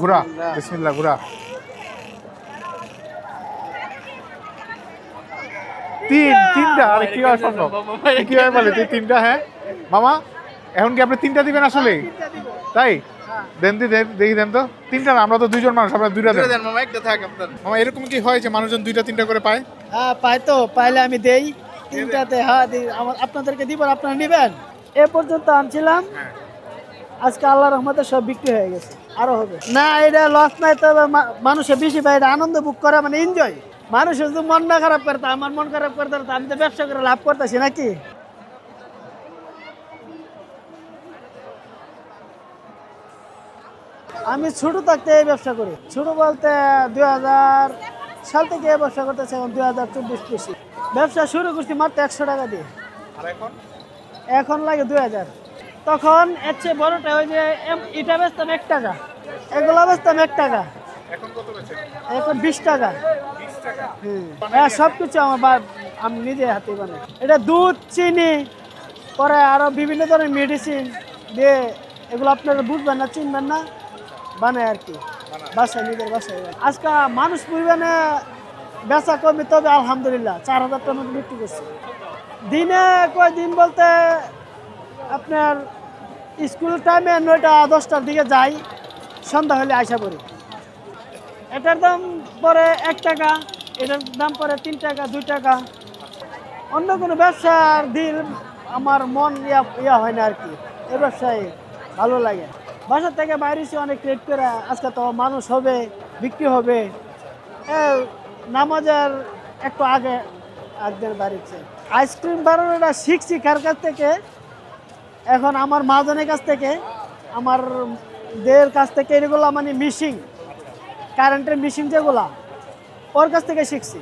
ঘুরা বিসমিল্লাহ ঘুরা তিন তিনটা আরে কি হয় সম্ভব কি হয় বলে তুই তিনটা হ্যাঁ? মামা এখন কি আপনি তিনটা দিবেন আসলে? তাই? দেন দি দেখি দেন তো। তিনটা না আমরা তো দুইজন মানুষ আমরা দুইটা দেন। মামা একটা থাক আপনার। মামা এরকম কি হয় যে মানুষজন দুইটা তিনটা করে পায়? হ্যাঁ পাই তো পাইলে আমি দেই। তিনটাতে হ্যাঁ দিই আমার আপনাদেরকে দিব আপনারা নেবেন। এ পর্যন্ত আনছিলাম। আজকে আল্লাহ রহমতে সব বিক্রি হয়ে গেছে। আরও হবে। না এটা লস নাই তবে মানুষে বেশি পায় এটা আনন্দ বুক করে মানে এনজয় মানুষের যদি মন না খারাপ করতে আমার মন খারাপ করতে আমি তো ব্যবসা করে লাভ করতেছি নাকি? আমি ছোট থাকতে এই ব্যবসা করি। ছোট বলতে দুই হাজার সাল থেকে এই ব্যবসা করতেছি এখন দুই হাজার চব্বিশ পঁচিশ ব্যবসা শুরু করছি মাত্র একশো টাকা দিয়ে। এখন লাগে দুই হাজার। তখন এর চেয়ে বড়টা ওই যে এম- এটা বেচতাম এক টাকা। এগুলো বেচতাম এক টাকা। এখন বিশ টাকা। 20 টাকা? হুম। হ্যাঁ সব কিছু আমার বা- আমি নিজে হাতে বানাই। এটা দুধ চিনি পরে আরও বিভিন্ন ধরনের মেডিসিন দিয়ে এগুলো আপনারা বুঝবেন না চিনবেন না বানায় আর কি। বাসায় নিজের বাসায় আজকে মানুষ পরিমাণে বেচা কমে তবে আলহামদুলিল্লাহ চার হাজার মতো বিক্রি করছে। দিনে কয় দিন বলতে আপনার স্কুল টাইমে নয়টা দশটার দিকে যাই, সন্ধ্যা হলে আইসা পড়ি। এটার দাম পরে এক টাকা, এটার দাম পরে তিন টাকা, দুই টাকা। অন্য কোনো ব্যবসার দিল আমার মন ইয়া ইয়া হয় না আর কি। এই ব্যবসায় ভালো লাগে। বাসা থেকে বাইরেছি অনেক রেট করে আজকে তো মানুষ হবে, বিক্রি হবে। নামাজের একটু আগে একদিন বাড়িছে আইসক্রিম বানানোটা শিখছি কার কাছ থেকে? এখন আমার মাজনের কাছ থেকে, আমার দেহের কাছ থেকে এগুলো মানে মিশিং কারেন্টের মিশিং যেগুলা, ওর কাছ থেকে শিখছি।